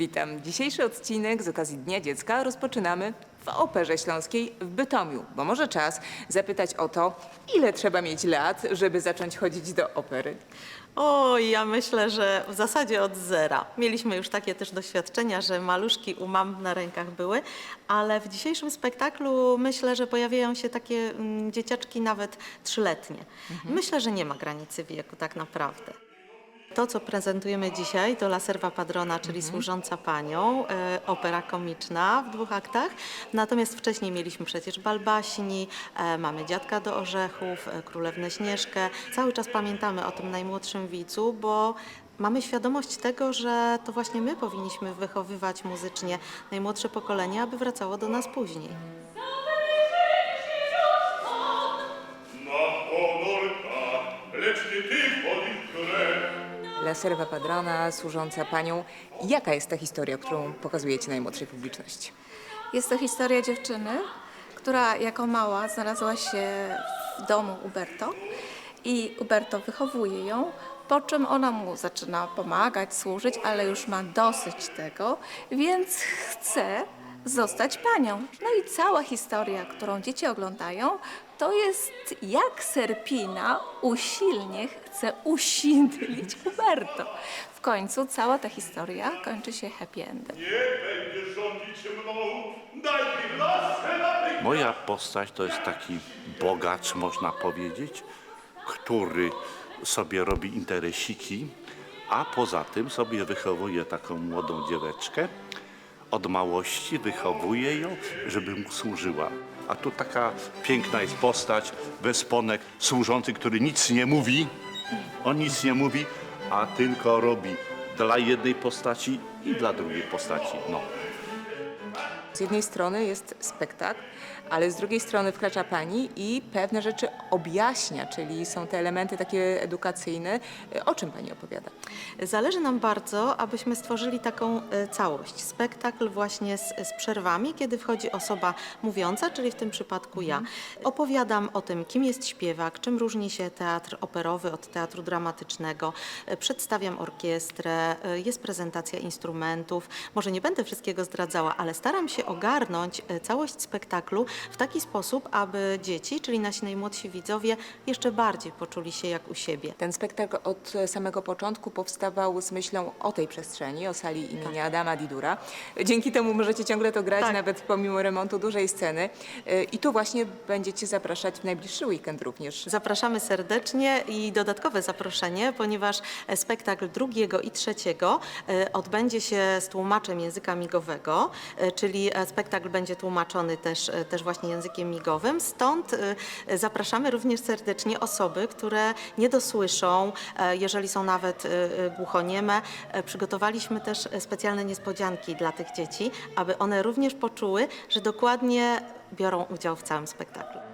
Witam. Dzisiejszy odcinek z okazji Dnia Dziecka rozpoczynamy w Operze Śląskiej w Bytomiu, bo może czas zapytać o to, ile trzeba mieć lat, żeby zacząć chodzić do opery. Oj, ja myślę, że w zasadzie od zera. Mieliśmy już takie też doświadczenia, że maluszki u mam na rękach były, ale w dzisiejszym spektaklu myślę, że pojawiają się takie mm, dzieciaczki nawet trzyletnie. Myślę, że nie ma granicy wieku tak naprawdę. To, co prezentujemy dzisiaj, to La Serva Padrona, czyli służąca panią, e, opera komiczna w dwóch aktach. Natomiast wcześniej mieliśmy przecież Balbaśni, e, mamy Dziadka do Orzechów, e, Królewnę Śnieżkę. Cały czas pamiętamy o tym najmłodszym widzu, bo mamy świadomość tego, że to właśnie my powinniśmy wychowywać muzycznie najmłodsze pokolenie, aby wracało do nas później. La Serva Padrana, służąca panią. Jaka jest ta historia, którą pokazujecie najmłodszej publiczności? Jest to historia dziewczyny, która jako mała znalazła się w domu Uberto i Uberto wychowuje ją, po czym ona mu zaczyna pomagać, służyć, ale już ma dosyć tego, więc chce zostać panią. No i cała historia, którą dzieci oglądają, to jest jak Serpina usilnie chce usidlić Uberto. W końcu cała ta historia kończy się happy endem. Nie będziesz rządzić mną, daj mi laskę na Moja postać to jest taki bogacz, można powiedzieć, który sobie robi interesiki, a poza tym sobie wychowuje taką młodą dzieweczkę. Od małości wychowuje ją, żeby mu służyła. A tu taka piękna jest postać, wesponek, służący, który nic nie mówi. On nic nie mówi, a tylko robi dla jednej postaci i dla drugiej postaci. No. Z jednej strony jest spektakl, ale z drugiej strony wkracza pani i pewne rzeczy objaśnia, czyli są te elementy takie edukacyjne. O czym pani opowiada? Zależy nam bardzo, abyśmy stworzyli taką e, całość. Spektakl właśnie z, z przerwami, kiedy wchodzi osoba mówiąca, czyli w tym przypadku ja. Opowiadam o tym, kim jest śpiewak, czym różni się teatr operowy od teatru dramatycznego. E, Przedstawiam orkiestrę, e, jest prezentacja instrumentów. Może nie będę wszystkiego zdradzała, ale staram się ogarnąć całość spektaklu w taki sposób, aby dzieci, czyli nasi najmłodsi widzowie, jeszcze bardziej poczuli się jak u siebie. Ten spektakl od samego początku powstawał z myślą o tej przestrzeni, o sali imienia Adama Didura. Dzięki temu możecie ciągle to grać, Tak. nawet pomimo remontu dużej sceny. Y, I tu właśnie będziecie zapraszać w najbliższy weekend również. Zapraszamy serdecznie i dodatkowe zaproszenie, ponieważ spektakl drugiego i trzeciego e, odbędzie się z tłumaczem języka migowego, e, czyli spektakl będzie tłumaczony też, też właśnie językiem migowym. Stąd e, zapraszamy również serdecznie osoby, które nie dosłyszą, e, jeżeli są nawet e, e, głuchonieme. E, Przygotowaliśmy też specjalne niespodzianki dla tych dzieci, aby one również poczuły, że dokładnie biorą udział w całym spektaklu.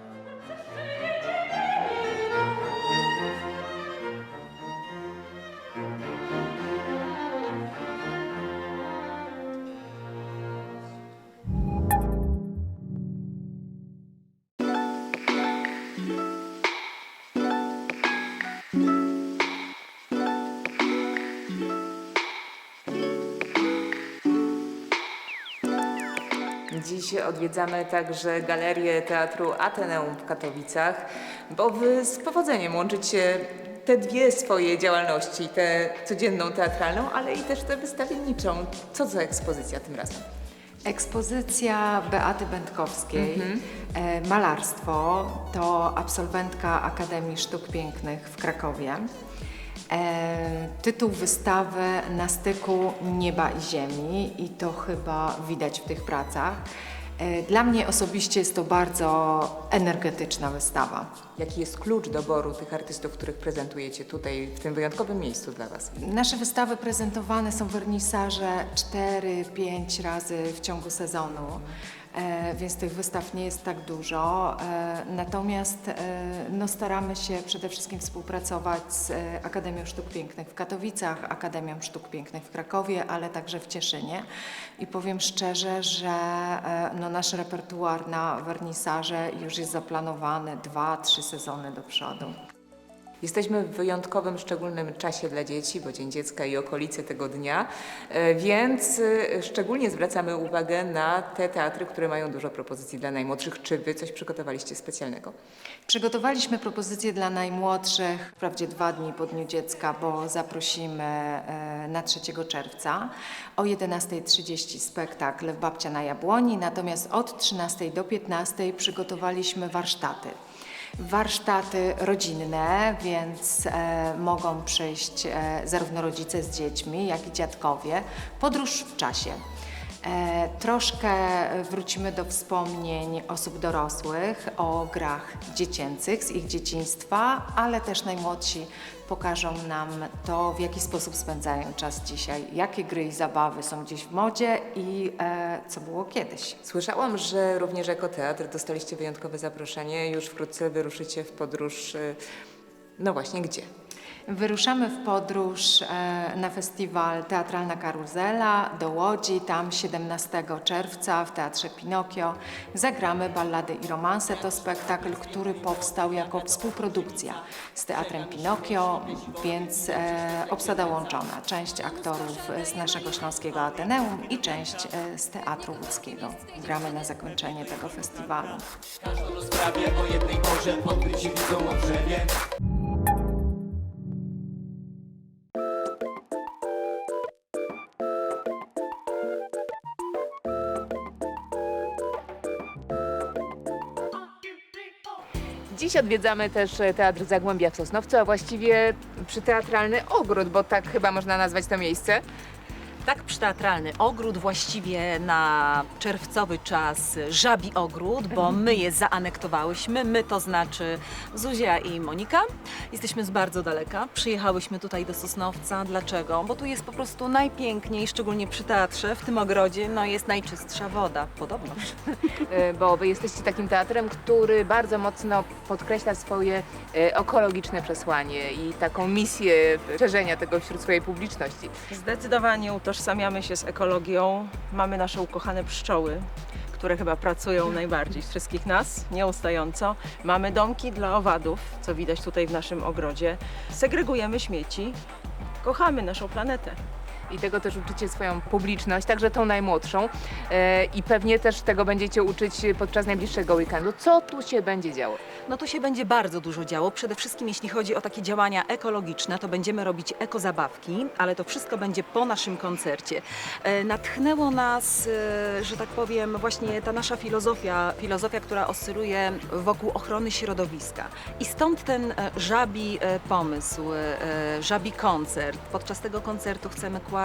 Dziś odwiedzamy także galerię Teatru Ateneum w Katowicach, bo wy z powodzeniem łączycie te dwie swoje działalności, tę codzienną teatralną, ale i też tę wystawienniczą. Co za ekspozycja tym razem? Ekspozycja Beaty Będkowskiej, e, malarstwo, to absolwentka Akademii Sztuk Pięknych w Krakowie. E, tytuł wystawy Na styku nieba i ziemi i to chyba widać w tych pracach. E, dla mnie osobiście jest to bardzo energetyczna wystawa. Jaki jest klucz doboru tych artystów, których prezentujecie tutaj, w tym wyjątkowym miejscu dla Was? Nasze wystawy prezentowane są w wernisaże 4-5 razy w ciągu sezonu, więc tych wystaw nie jest tak dużo. E, natomiast e, no, staramy się przede wszystkim współpracować z e, Akademią Sztuk Pięknych w Katowicach, Akademią Sztuk Pięknych w Krakowie, ale także w Cieszynie. I powiem szczerze, że e, no, nasz repertuar na wernisaże już jest zaplanowany 2-3 sezony do przodu. Jesteśmy w wyjątkowym, szczególnym czasie dla dzieci, bo Dzień Dziecka i okolice tego dnia, e, więc e, szczególnie zwracamy uwagę na te teatry, które mają dużo propozycji dla najmłodszych. Czy Wy coś przygotowaliście specjalnego? Przygotowaliśmy propozycje dla najmłodszych, wprawdzie dwa dni po Dniu Dziecka, bo zaprosimy e, na 3 czerwca. O 11.30 spektakl w Babcia na Jabłoni, natomiast od 13 do 15 przygotowaliśmy warsztaty. Warsztaty rodzinne, więc e, mogą przyjść e, zarówno rodzice z dziećmi, jak i dziadkowie. Podróż w czasie. E, troszkę wrócimy do wspomnień osób dorosłych o grach dziecięcych z ich dzieciństwa, ale też najmłodsi pokażą nam to, w jaki sposób spędzają czas dzisiaj, jakie gry i zabawy są gdzieś w modzie i e, co było kiedyś. Słyszałam, że również jako teatr dostaliście wyjątkowe zaproszenie. Już wkrótce wyruszycie w podróż. e, No właśnie, gdzie? Wyruszamy w podróż e, na festiwal Teatralna Karuzela do Łodzi. Tam 17 czerwca w Teatrze Pinokio zagramy Ballady i romanse. To spektakl, który powstał jako współprodukcja z Teatrem Pinokio, więc e, obsada łączona. Część aktorów z naszego Śląskiego Ateneum i część e, z Teatru Łódzkiego. Gramy na zakończenie tego festiwalu. rozprawia o jednej porze Podbyci widzą o drzewie Odwiedzamy też e, Teatr Zagłębia w Sosnowcu, a właściwie przyteatralny ogród, bo tak chyba można nazwać to miejsce. Tak, przyteatralny ogród, właściwie na czerwcowy czas żabi ogród, bo my je zaanektowałyśmy. My to znaczy Zuzia i Monika. Jesteśmy z bardzo daleka. Przyjechałyśmy tutaj do Sosnowca. Dlaczego? Bo tu jest po prostu najpiękniej, szczególnie przy teatrze, w tym ogrodzie, no jest najczystsza woda, podobno. E, bo wy jesteście takim teatrem, który bardzo mocno podkreśla swoje e, ekologiczne przesłanie i taką misję szerzenia tego wśród swojej publiczności. Zdecydowanie utożsamiamy się z ekologią. Mamy nasze ukochane pszczoły, które chyba pracują najbardziej z wszystkich nas, nieustająco. Mamy domki dla owadów, co widać tutaj w naszym ogrodzie. Segregujemy śmieci. Kochamy naszą planetę. I tego też uczycie swoją publiczność, także tą najmłodszą. E, I pewnie też tego będziecie uczyć podczas najbliższego weekendu. Co tu się będzie działo? No tu się będzie bardzo dużo działo. Przede wszystkim jeśli chodzi o takie działania ekologiczne, to będziemy robić ekozabawki, ale to wszystko będzie po naszym koncercie. E, Natchnęło nas, e, że tak powiem, właśnie ta nasza filozofia, filozofia, która oscyluje wokół ochrony środowiska. I stąd ten żabi pomysł, żabi koncert. Podczas tego koncertu chcemy kłaść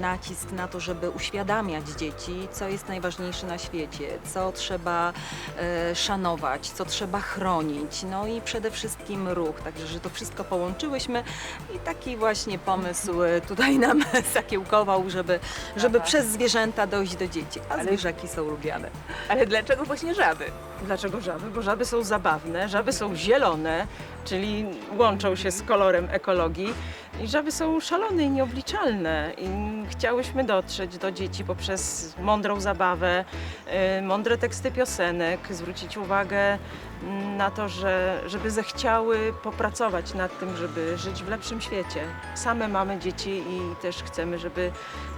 nacisk na to, żeby uświadamiać dzieci, co jest najważniejsze na świecie, co trzeba e, szanować, co trzeba chronić, no i przede wszystkim ruch. Także, że to wszystko połączyłyśmy i taki właśnie pomysł e, tutaj nam zakiełkował, żeby, żeby przez zwierzęta dojść do dzieci, a zwierzaki są lubiane. Ale dlaczego właśnie żaby? Dlaczego żaby? Bo żaby są zabawne, żaby są zielone, czyli łączą się z kolorem ekologii. I żaby są szalone i nieobliczalne. I chciałyśmy dotrzeć do dzieci poprzez mądrą zabawę, y, mądre teksty piosenek, zwrócić uwagę mm, na to, że, żeby zechciały popracować nad tym, żeby żyć w lepszym świecie. Same mamy dzieci i też chcemy, żeby,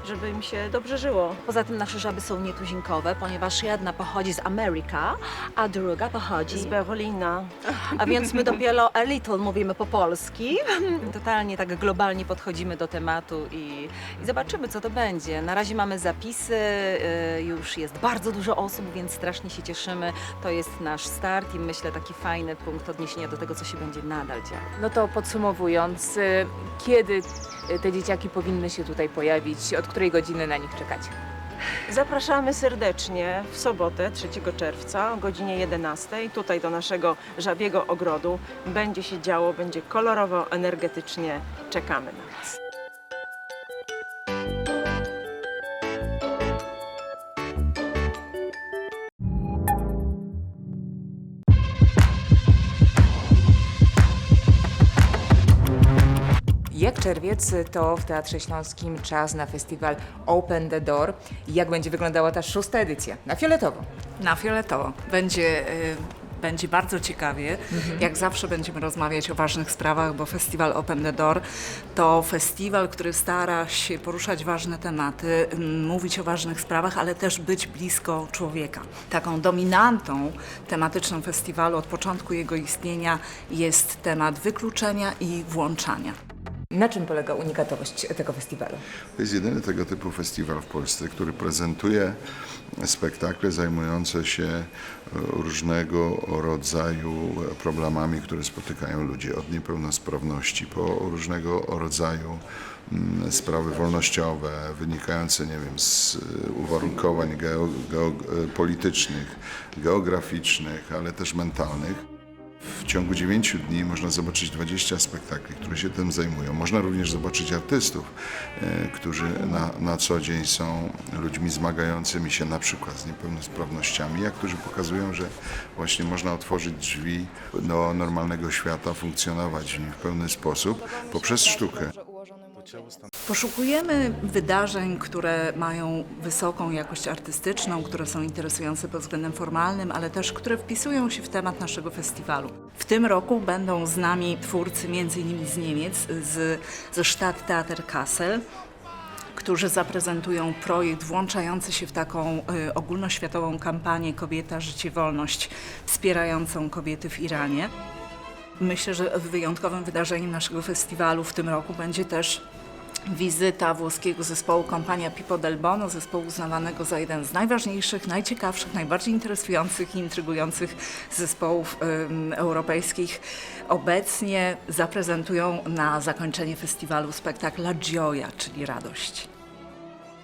żeby im się dobrze żyło. Poza tym nasze żaby są nietuzinkowe, ponieważ jedna pochodzi z Ameryka, a druga pochodzi Z Berlina. A więc my dopiero a little mówimy po polski. Totalnie tak globalnie podchodzimy do tematu i, i zobaczymy, co to będzie. Na razie mamy zapisy, y, już jest bardzo dużo osób, więc strasznie się cieszymy. To jest nasz start i myślę taki fajny punkt odniesienia do tego, co się będzie nadal działo. No to podsumowując, y, kiedy y, te dzieciaki powinny się tutaj pojawić? Od której godziny na nich czekacie? Zapraszamy serdecznie w sobotę 3 czerwca o godzinie 11 tutaj do naszego żabiego ogrodu. Będzie się działo, będzie kolorowo, energetycznie. Czekamy na Was. Czerwiec, to w Teatrze Śląskim czas na festiwal Open the Door. Jak będzie wyglądała ta szósta edycja? Na fioletowo. Na fioletowo. Będzie y, Będzie bardzo ciekawie. Jak zawsze będziemy rozmawiać o ważnych sprawach, bo Festiwal Open the Door to festiwal, który stara się poruszać ważne tematy, m, mówić o ważnych sprawach, ale też być blisko człowieka. Taką dominantą tematyczną festiwalu od początku jego istnienia jest temat wykluczenia i włączania. Na czym polega unikatowość tego festiwalu? To jest jedyny tego typu festiwal w Polsce, który prezentuje spektakle zajmujące się e, różnego rodzaju problemami, które spotykają ludzie, od niepełnosprawności po różnego rodzaju mm, sprawy wolnościowe, wynikające, nie wiem, z uwarunkowań geo, geo, e, politycznych, geograficznych, ale też mentalnych. W ciągu 9 dni można zobaczyć 20 spektakli, które się tym zajmują. Można również zobaczyć artystów, e, którzy na, na co dzień są ludźmi zmagającymi się na przykład z niepełnosprawnościami, a którzy pokazują, że właśnie można otworzyć drzwi do normalnego świata, funkcjonować w nim w pełny sposób poprzez sztukę. Poszukujemy wydarzeń, które mają wysoką jakość artystyczną, które są interesujące pod względem formalnym, ale też które wpisują się w temat naszego festiwalu. W tym roku będą z nami twórcy m.in. z Niemiec, z, ze Stadttheater Kassel, którzy zaprezentują projekt włączający się w taką y, ogólnoświatową kampanię Kobieta, Życie, Wolność, wspierającą kobiety w Iranie. Myślę, że wyjątkowym wydarzeniem naszego festiwalu w tym roku będzie też wizyta włoskiego zespołu Kompania Pippo del Bono, zespołu uznawanego za jeden z najważniejszych, najciekawszych, najbardziej interesujących i intrygujących zespołów europejskich. Obecnie zaprezentują na zakończenie festiwalu spektakl La Gioia, czyli radość.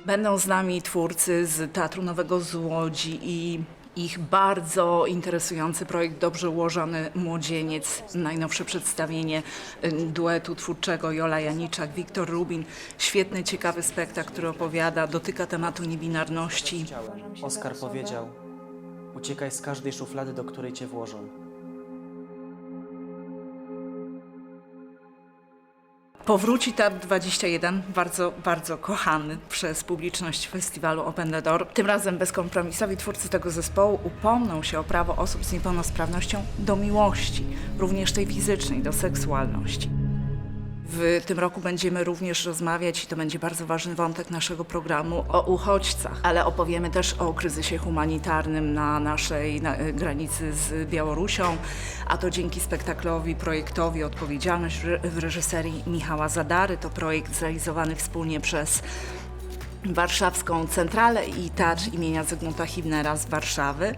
Będą z nami twórcy z Teatru Nowego z Łodzi i ich bardzo interesujący projekt Dobrze ułożony młodzieniec, najnowsze przedstawienie y, duetu twórczego Jola Janiczak, Wiktor Rubin. Świetny, ciekawy spektakl, który opowiada, dotyka tematu niebinarności. Oskar powiedział: Uciekaj z każdej szuflady, do której cię włożą. Powróci Teatr 21, bardzo, bardzo kochany przez publiczność festiwalu Open the Door. Tym razem bezkompromisowi twórcy tego zespołu upomną się o prawo osób z niepełnosprawnością do miłości, również tej fizycznej, do seksualności. W tym roku będziemy również rozmawiać, i to będzie bardzo ważny wątek naszego programu, o uchodźcach, ale opowiemy też o kryzysie humanitarnym na naszej na, y, granicy z Białorusią, a to dzięki spektaklowi, projektowi Odpowiedzialność w reżyserii Michała Zadary. To projekt zrealizowany wspólnie przez Warszawską Centralę i Teatr imienia Zygmunta Hibnera z Warszawy.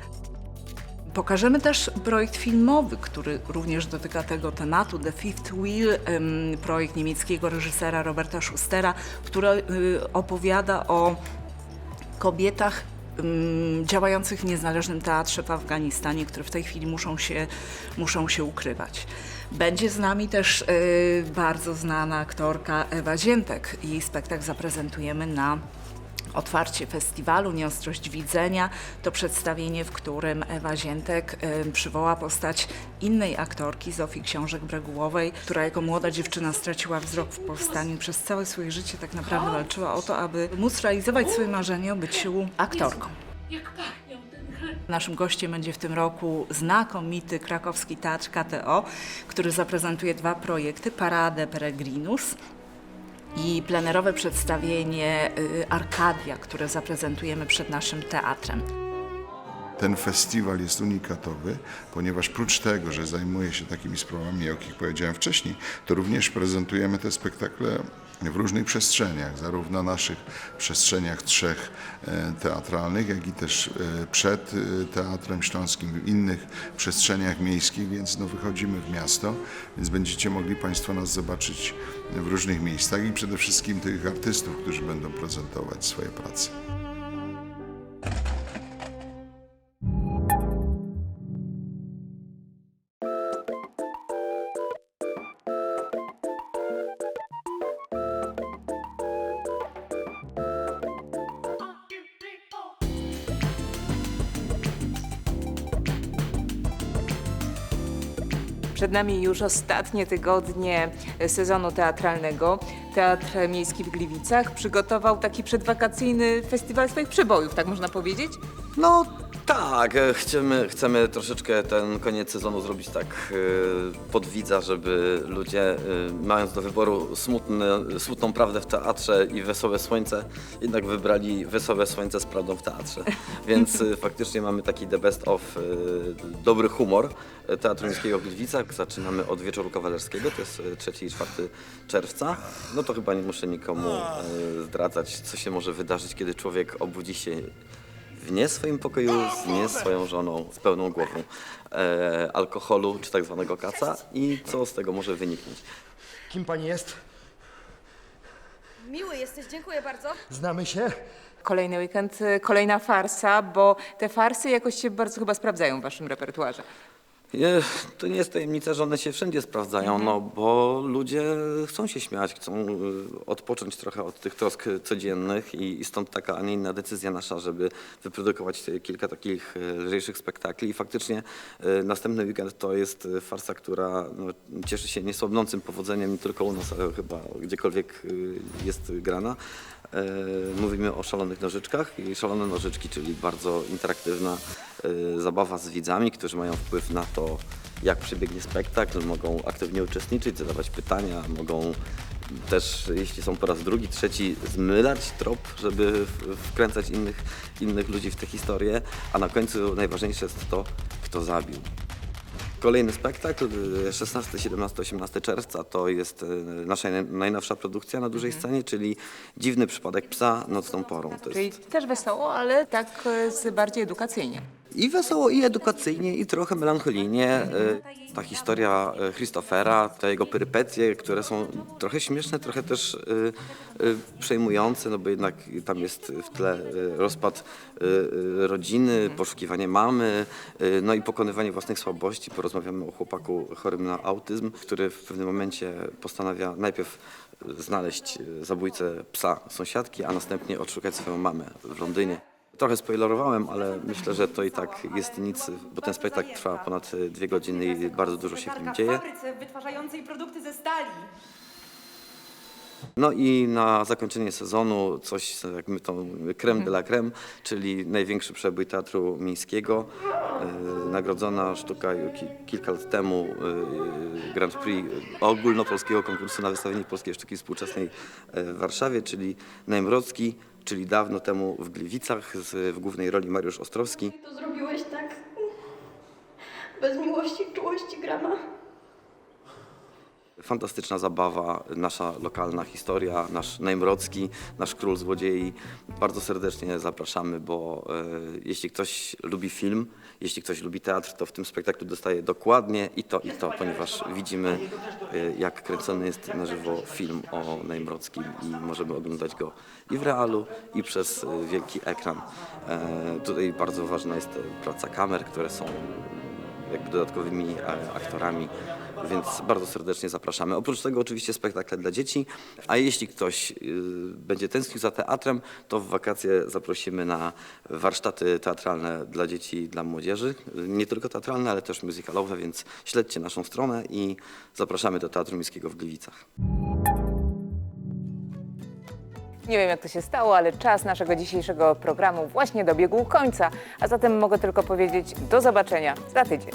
Pokażemy też projekt filmowy, który również dotyka tego tematu, The Fifth Wheel, projekt niemieckiego reżysera Roberta Schustera, który y, opowiada o kobietach działających w niezależnym teatrze w Afganistanie, które w tej chwili muszą się, muszą się ukrywać. Będzie z nami też y, bardzo znana aktorka Ewa Ziętek. Jej spektakl zaprezentujemy na otwarcie festiwalu Nieostrość Widzenia. To przedstawienie, w którym Ewa Ziętek przywoła postać innej aktorki, Zofii Książek-Bregułowej, która jako młoda dziewczyna straciła wzrok w powstaniu i przez całe swoje życie tak naprawdę walczyła o to, aby móc realizować swoje marzenie o byciu aktorką. Naszym gościem będzie w tym roku znakomity krakowski teatr KTO, który zaprezentuje dwa projekty, Paradę Peregrinus i plenerowe przedstawienie y, Arkadia, które zaprezentujemy przed naszym teatrem. Ten festiwal jest unikatowy, ponieważ prócz tego, że zajmuje się takimi sprawami, o jakich powiedziałem wcześniej, to również prezentujemy te spektakle w różnych przestrzeniach, zarówno naszych przestrzeniach trzech e, teatralnych, jak i też e, przed e, Teatrem Śląskim, w innych przestrzeniach miejskich, więc no, wychodzimy w miasto, więc będziecie mogli Państwo nas zobaczyć w różnych miejscach i przede wszystkim tych artystów, którzy będą prezentować swoje prace. Nami już ostatnie tygodnie sezonu teatralnego. Teatr Miejski w Gliwicach przygotował taki przedwakacyjny festiwal swoich przebojów, tak można powiedzieć? No Tak, e, chcemy, chcemy troszeczkę ten koniec sezonu zrobić tak e, pod widza, żeby ludzie e, mając do wyboru smutny, smutną prawdę w teatrze i wesołe słońce, jednak wybrali wesołe słońce z prawdą w teatrze. Więc e, faktycznie mamy taki the best of e, dobry humor Teatru Miejskiego w Gliwicach. Zaczynamy od Wieczoru Kawalerskiego, to jest e, 3 i 4 czerwca. No to chyba nie muszę nikomu e, zdradzać, co się może wydarzyć, kiedy człowiek obudzi się w nie swoim pokoju z nie swoją żoną, z pełną głową e, alkoholu czy tak zwanego kaca i co z tego może wyniknąć. Kim pani jest? Miły jesteś, dziękuję bardzo. Znamy się? Kolejny weekend, y, kolejna farsa, bo te farsy jakoś się bardzo chyba sprawdzają w waszym repertuarze. To nie jest tajemnica, że one się wszędzie sprawdzają, no bo ludzie chcą się śmiać, chcą y, odpocząć trochę od tych trosk codziennych i, stąd taka, a nie inna decyzja nasza, żeby wyprodukować kilka takich y, lżejszych spektakli i faktycznie y, następny weekend to jest farsa, która no, cieszy się niesłabnącym powodzeniem nie tylko u nas, ale chyba gdziekolwiek jest grana. E, Mówimy o szalonych nożyczkach i szalone nożyczki, czyli bardzo interaktywna zabawa z widzami, którzy mają wpływ na to, jak przebiegnie spektakl, mogą aktywnie uczestniczyć, zadawać pytania, mogą też, jeśli są po raz drugi, trzeci, zmylać trop, żeby wkręcać innych, innych ludzi w tę historię, a na końcu najważniejsze jest to, kto zabił. Kolejny spektakl, y, 16, 17, 18 czerwca, to jest y, nasza naj- najnowsza produkcja na dużej scenie, czyli Dziwny przypadek psa nocną porą. To Czyli jest też wesoło, ale tak y, z bardziej edukacyjnie. I wesoło, i edukacyjnie, i trochę melancholijnie. Y, Ta historia y, Christophera, te jego perypetie, które są trochę śmieszne, trochę też y, przejmujące, no bo jednak tam jest w tle rozpad rodziny, poszukiwanie mamy, no i pokonywanie własnych słabości. Porozmawiamy o chłopaku chorym na autyzm, który w pewnym momencie postanawia najpierw znaleźć zabójcę psa sąsiadki, a następnie odszukać swoją mamę w Londynie. Trochę spoilerowałem, ale myślę, że to i tak jest nic, bo ten spektakl trwa ponad y, dwie godziny i bardzo dużo się w nim dzieje. fabryce wytwarzającej produkty ze stali. No i na zakończenie sezonu coś, jak my to creme de la creme, czyli największy przebój teatru miejskiego. Yy, nagrodzona sztuka ki, kilka lat temu yy, Grand Prix ogólnopolskiego konkursu na wystawienie polskiej sztuki współczesnej yy, w Warszawie, czyli Najmrocki, czyli dawno temu w Gliwicach, z, w głównej roli Mariusz Ostrowski. To zrobiłeś tak bez miłości czułości grama. Fantastyczna zabawa, nasza lokalna historia, nasz Najmrocki, nasz król złodziei. Bardzo serdecznie zapraszamy, bo e, jeśli ktoś lubi film, jeśli ktoś lubi teatr, to w tym spektaklu dostaje dokładnie i to, i to, ponieważ widzimy, e, jak kręcony jest na żywo film o Najmrockim i możemy oglądać go i w realu, i przez e, wielki ekran. E, tutaj bardzo ważna jest praca kamer, które są jakby dodatkowymi e, aktorami, więc bardzo serdecznie zapraszamy. Oprócz tego oczywiście spektakle dla dzieci, a jeśli ktoś y, będzie tęsknił za teatrem, to w wakacje zaprosimy na warsztaty teatralne dla dzieci i dla młodzieży. Nie tylko teatralne, ale też musicalowe, więc śledźcie naszą stronę i zapraszamy do Teatru Miejskiego w Gliwicach. Nie wiem, jak to się stało, ale czas naszego dzisiejszego programu właśnie dobiegł końca, a zatem mogę tylko powiedzieć do zobaczenia za tydzień.